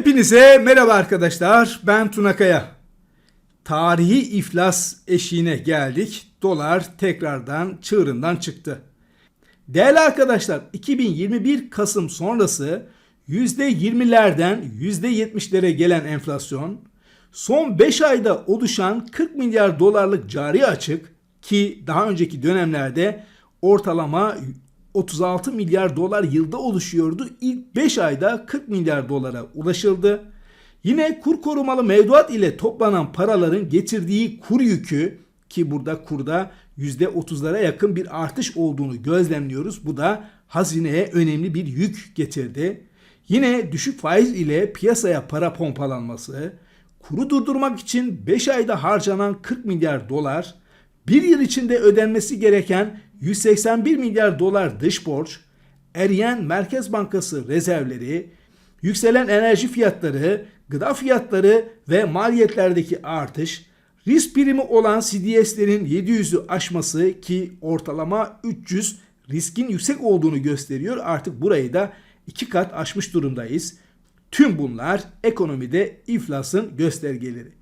Hepinize merhaba arkadaşlar. Ben Tuna Kaya. Tarihi iflas eşiğine geldik. Dolar tekrardan çığırından çıktı. Değerli arkadaşlar, 2021 Kasım sonrası %20'lerden %70'lere gelen enflasyon, son 5 ayda oluşan 40 milyar dolarlık cari açık ki daha önceki dönemlerde ortalama 36 milyar dolar yılda oluşuyordu. İlk 5 ayda 40 milyar dolara ulaşıldı. Yine kur korumalı mevduat ile toplanan paraların getirdiği kur yükü ki burada kurda %30'lara yakın bir artış olduğunu gözlemliyoruz. Bu da hazineye önemli bir yük getirdi. Yine düşük faiz ile piyasaya para pompalanması, kuru durdurmak için 5 ayda harcanan 40 milyar dolar, bir yıl içinde ödenmesi gereken 181 milyar dolar dış borç, eriyen Merkez Bankası rezervleri, yükselen enerji fiyatları, gıda fiyatları ve maliyetlerdeki artış, risk primi olan CDS'lerin 700'ü aşması ki ortalama 300 riskin yüksek olduğunu gösteriyor. Artık burayı da iki kat aşmış durumdayız. Tüm bunlar ekonomide iflasın göstergeleri.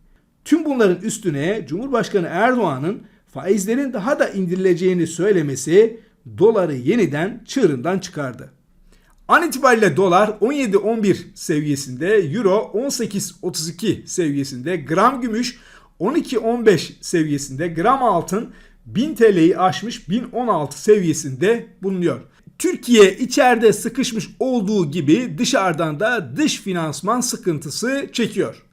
Tüm bunların üstüne Cumhurbaşkanı Erdoğan'ın faizlerin daha da indirileceğini söylemesi doları yeniden çığırından çıkardı. An itibariyle dolar 17.11 seviyesinde, euro 18.32 seviyesinde, gram gümüş 12.15 seviyesinde, gram altın 1000 TL'yi aşmış 1016 seviyesinde bulunuyor. Türkiye içeride sıkışmış olduğu gibi dışarıdan da dış finansman sıkıntısı çekiyor.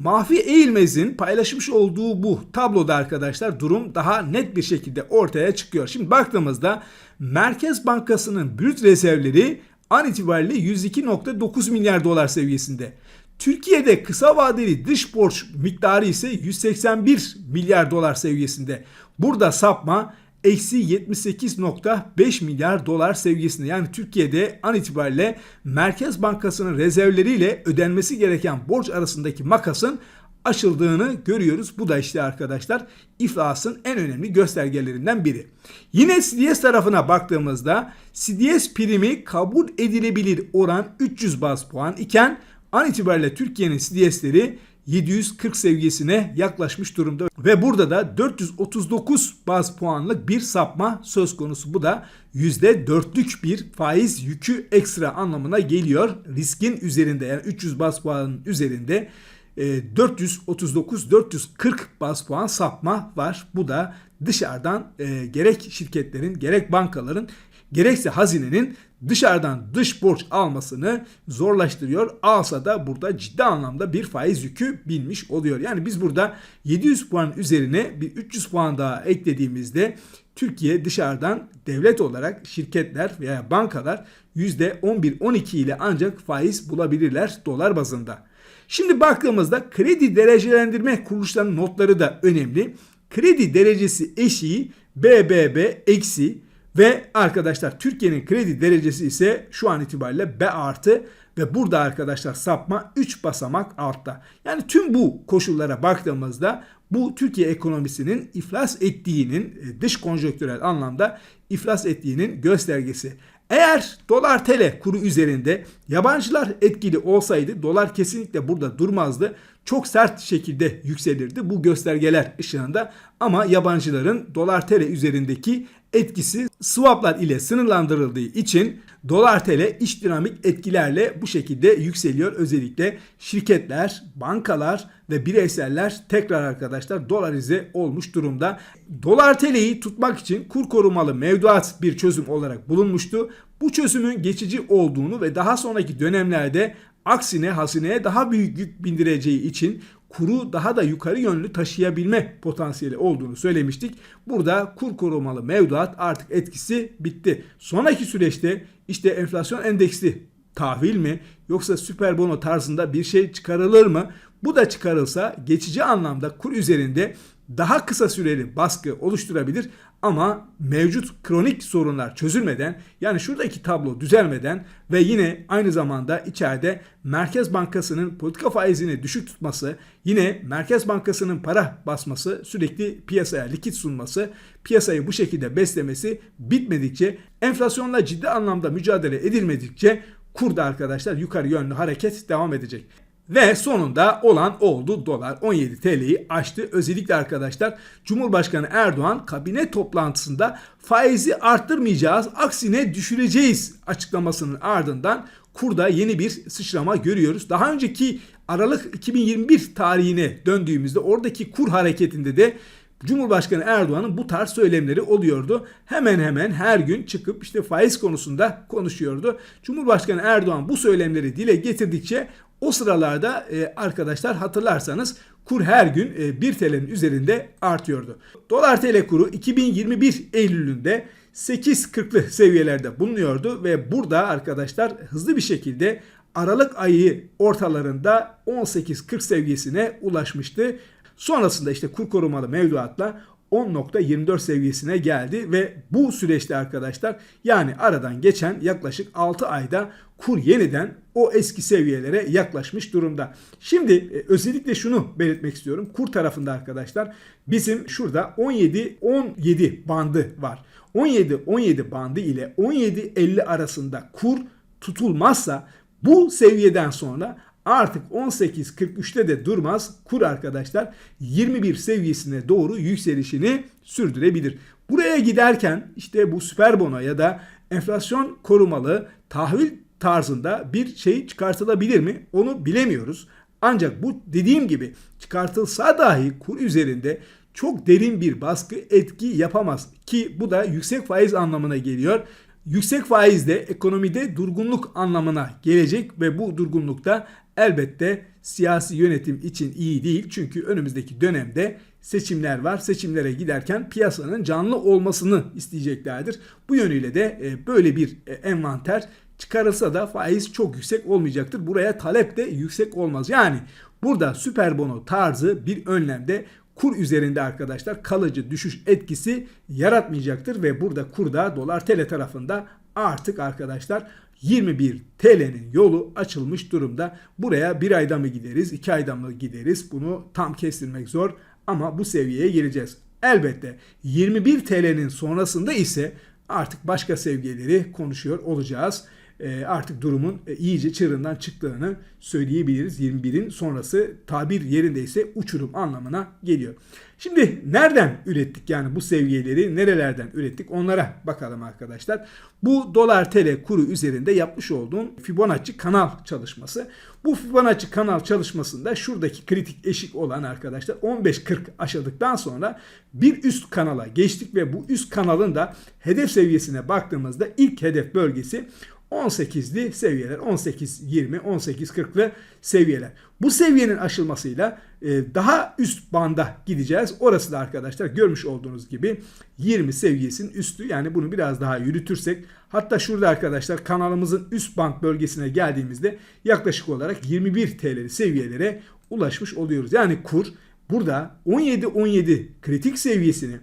Mahfi Eğilmez'in paylaşmış olduğu bu tabloda arkadaşlar durum daha net bir şekilde ortaya çıkıyor. Şimdi baktığımızda Merkez Bankası'nın brüt rezervleri an itibariyle 102.9 milyar dolar seviyesinde. Türkiye'de kısa vadeli dış borç miktarı ise 181 milyar dolar seviyesinde. Burada sapma eksi 78.5 milyar dolar seviyesinde. Yani Türkiye'de an itibariyle Merkez Bankası'nın rezervleriyle ödenmesi gereken borç arasındaki makasın aşıldığını görüyoruz. Bu da işte arkadaşlar iflasın en önemli göstergelerinden biri. Yine CDS tarafına baktığımızda CDS primi kabul edilebilir oran 300 baz puan iken an itibariyle Türkiye'nin CDS'leri 740 seviyesine yaklaşmış durumda ve burada da 439 baz puanlık bir sapma söz konusu. Bu da %4'lük bir faiz yükü ekstra anlamına geliyor. Riskin üzerinde yani 300 baz puanın üzerinde 439-440 baz puan sapma var. Bu da dışarıdan e, gerek şirketlerin gerek bankaların gerekse hazinenin dışarıdan dış borç almasını zorlaştırıyor. Alsa da burada ciddi anlamda bir faiz yükü binmiş oluyor. Yani biz burada 700 puan üzerine bir 300 puan daha eklediğimizde Türkiye dışarıdan devlet olarak şirketler veya bankalar %11-12 ile ancak faiz bulabilirler dolar bazında. Şimdi baktığımızda kredi derecelendirme kuruluşlarının notları da önemli. Kredi derecesi eşiği BBB eksi ve arkadaşlar Türkiye'nin kredi derecesi ise şu an itibariyle B artı ve burada arkadaşlar sapma 3 basamak altta. Yani tüm bu koşullara baktığımızda bu Türkiye ekonomisinin iflas ettiğinin e, dış konjonktürel anlamda iflas ettiğinin göstergesi. Eğer dolar tele kuru üzerinde yabancılar etkili olsaydı dolar kesinlikle burada durmazdı. Çok sert şekilde yükselirdi bu göstergeler ışığında ama yabancıların dolar tele üzerindeki etkisi swaplar ile sınırlandırıldığı için dolar tele iç dinamik etkilerle bu şekilde yükseliyor. Özellikle şirketler, bankalar ve bireyseller tekrar arkadaşlar dolarize olmuş durumda. Dolar teleyi tutmak için kur korumalı mevduat bir çözüm olarak bulunmuştu. Bu çözümün geçici olduğunu ve daha sonraki dönemlerde aksine hazineye daha büyük yük bindireceği için kuru daha da yukarı yönlü taşıyabilme potansiyeli olduğunu söylemiştik. Burada kur korumalı mevduat artık etkisi bitti. Sonraki süreçte işte enflasyon endeksli tahvil mi yoksa süper bono tarzında bir şey çıkarılır mı? Bu da çıkarılsa geçici anlamda kur üzerinde daha kısa süreli baskı oluşturabilir ama mevcut kronik sorunlar çözülmeden yani şuradaki tablo düzelmeden ve yine aynı zamanda içeride Merkez Bankası'nın politika faizini düşük tutması, yine Merkez Bankası'nın para basması, sürekli piyasaya likit sunması, piyasayı bu şekilde beslemesi bitmedikçe, enflasyonla ciddi anlamda mücadele edilmedikçe kurda arkadaşlar yukarı yönlü hareket devam edecek. Ve sonunda olan oldu dolar 17 TL'yi aştı. Özellikle arkadaşlar Cumhurbaşkanı Erdoğan kabine toplantısında faizi arttırmayacağız aksine düşüreceğiz açıklamasının ardından kurda yeni bir sıçrama görüyoruz. Daha önceki Aralık 2021 tarihine döndüğümüzde oradaki kur hareketinde de Cumhurbaşkanı Erdoğan'ın bu tarz söylemleri oluyordu. Hemen hemen her gün çıkıp işte faiz konusunda konuşuyordu. Cumhurbaşkanı Erdoğan bu söylemleri dile getirdikçe o sıralarda e, arkadaşlar hatırlarsanız kur her gün e, 1 TL'nin üzerinde artıyordu. Dolar TL kuru 2021 Eylül'ünde 8.40'lı seviyelerde bulunuyordu ve burada arkadaşlar hızlı bir şekilde Aralık ayı ortalarında 18.40 seviyesine ulaşmıştı. Sonrasında işte kur korumalı mevduatla 10.24 seviyesine geldi ve bu süreçte arkadaşlar yani aradan geçen yaklaşık 6 ayda kur yeniden o eski seviyelere yaklaşmış durumda. Şimdi e, özellikle şunu belirtmek istiyorum. Kur tarafında arkadaşlar bizim şurada 17 17 bandı var. 17 17 bandı ile 17 50 arasında kur tutulmazsa bu seviyeden sonra artık 18.43'te de durmaz. Kur arkadaşlar 21 seviyesine doğru yükselişini sürdürebilir. Buraya giderken işte bu süper bono ya da enflasyon korumalı tahvil tarzında bir şey çıkartılabilir mi? Onu bilemiyoruz. Ancak bu dediğim gibi çıkartılsa dahi kur üzerinde çok derin bir baskı etki yapamaz ki bu da yüksek faiz anlamına geliyor. Yüksek faiz de ekonomide durgunluk anlamına gelecek ve bu durgunlukta elbette siyasi yönetim için iyi değil. Çünkü önümüzdeki dönemde seçimler var. Seçimlere giderken piyasanın canlı olmasını isteyeceklerdir. Bu yönüyle de e, böyle bir e, envanter çıkarılsa da faiz çok yüksek olmayacaktır. Buraya talep de yüksek olmaz. Yani burada süper bono tarzı bir önlemde kur üzerinde arkadaşlar kalıcı düşüş etkisi yaratmayacaktır ve burada kurda dolar tl tarafında artık arkadaşlar 21 TL'nin yolu açılmış durumda. Buraya bir ayda mı gideriz, iki ayda mı gideriz bunu tam kestirmek zor ama bu seviyeye geleceğiz. Elbette 21 TL'nin sonrasında ise artık başka seviyeleri konuşuyor olacağız. E, artık durumun e, iyice çığırından çıktığını söyleyebiliriz. 21'in sonrası tabir yerindeyse uçurum anlamına geliyor. Şimdi nereden ürettik yani bu seviyeleri nerelerden ürettik onlara bakalım arkadaşlar. Bu dolar tl kuru üzerinde yapmış olduğum Fibonacci kanal çalışması. Bu Fibonacci kanal çalışmasında şuradaki kritik eşik olan arkadaşlar 15.40 aşadıktan sonra bir üst kanala geçtik ve bu üst kanalın da hedef seviyesine baktığımızda ilk hedef bölgesi 18'li seviyeler 18-20 18-40'lı seviyeler. Bu seviyenin aşılmasıyla e, daha üst banda gideceğiz. Orası da arkadaşlar görmüş olduğunuz gibi 20 seviyesinin üstü yani bunu biraz daha yürütürsek hatta şurada arkadaşlar kanalımızın üst band bölgesine geldiğimizde yaklaşık olarak 21 TL'li seviyelere ulaşmış oluyoruz. Yani kur burada 17-17 kritik seviyesini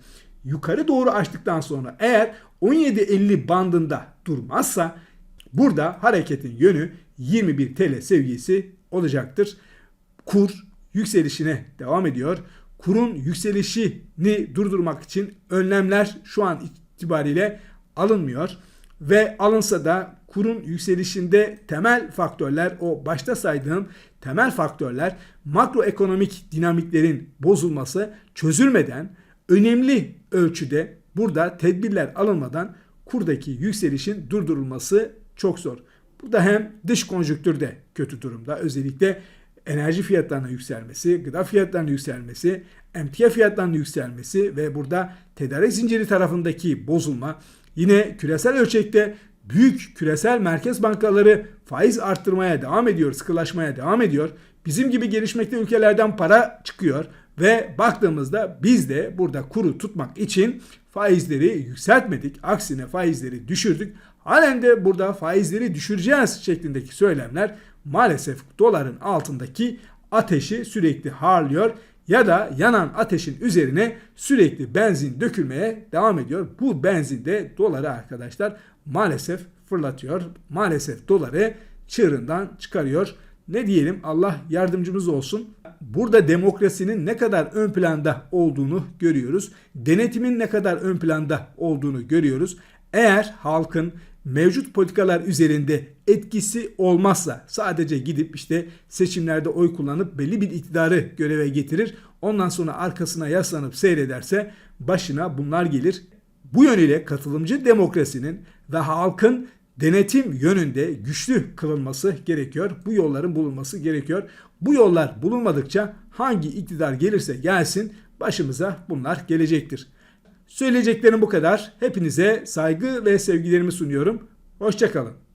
yukarı doğru açtıktan sonra eğer 17.50 bandında durmazsa Burada hareketin yönü 21 TL seviyesi olacaktır. Kur yükselişine devam ediyor. Kurun yükselişini durdurmak için önlemler şu an itibariyle alınmıyor ve alınsa da kurun yükselişinde temel faktörler o başta saydığım temel faktörler makroekonomik dinamiklerin bozulması çözülmeden önemli ölçüde burada tedbirler alınmadan kurdaki yükselişin durdurulması çok zor. Burada hem dış konjüktürde kötü durumda. Özellikle enerji fiyatlarının yükselmesi, gıda fiyatlarının yükselmesi, emtia fiyatlarının yükselmesi ve burada tedarik zinciri tarafındaki bozulma yine küresel ölçekte büyük küresel merkez bankaları faiz arttırmaya devam ediyor, sıkılaşmaya devam ediyor. Bizim gibi gelişmekte ülkelerden para çıkıyor ve baktığımızda biz de burada kuru tutmak için faizleri yükseltmedik. Aksine faizleri düşürdük. Halen de burada faizleri düşüreceğiz şeklindeki söylemler maalesef doların altındaki ateşi sürekli harlıyor ya da yanan ateşin üzerine sürekli benzin dökülmeye devam ediyor. Bu benzin de doları arkadaşlar maalesef fırlatıyor. Maalesef doları çığırından çıkarıyor. Ne diyelim Allah yardımcımız olsun. Burada demokrasinin ne kadar ön planda olduğunu görüyoruz. Denetimin ne kadar ön planda olduğunu görüyoruz. Eğer halkın mevcut politikalar üzerinde etkisi olmazsa sadece gidip işte seçimlerde oy kullanıp belli bir iktidarı göreve getirir. Ondan sonra arkasına yaslanıp seyrederse başına bunlar gelir. Bu yönüyle katılımcı demokrasinin ve halkın denetim yönünde güçlü kılınması gerekiyor. Bu yolların bulunması gerekiyor. Bu yollar bulunmadıkça hangi iktidar gelirse gelsin başımıza bunlar gelecektir. Söyleyeceklerim bu kadar. Hepinize saygı ve sevgilerimi sunuyorum. Hoşçakalın.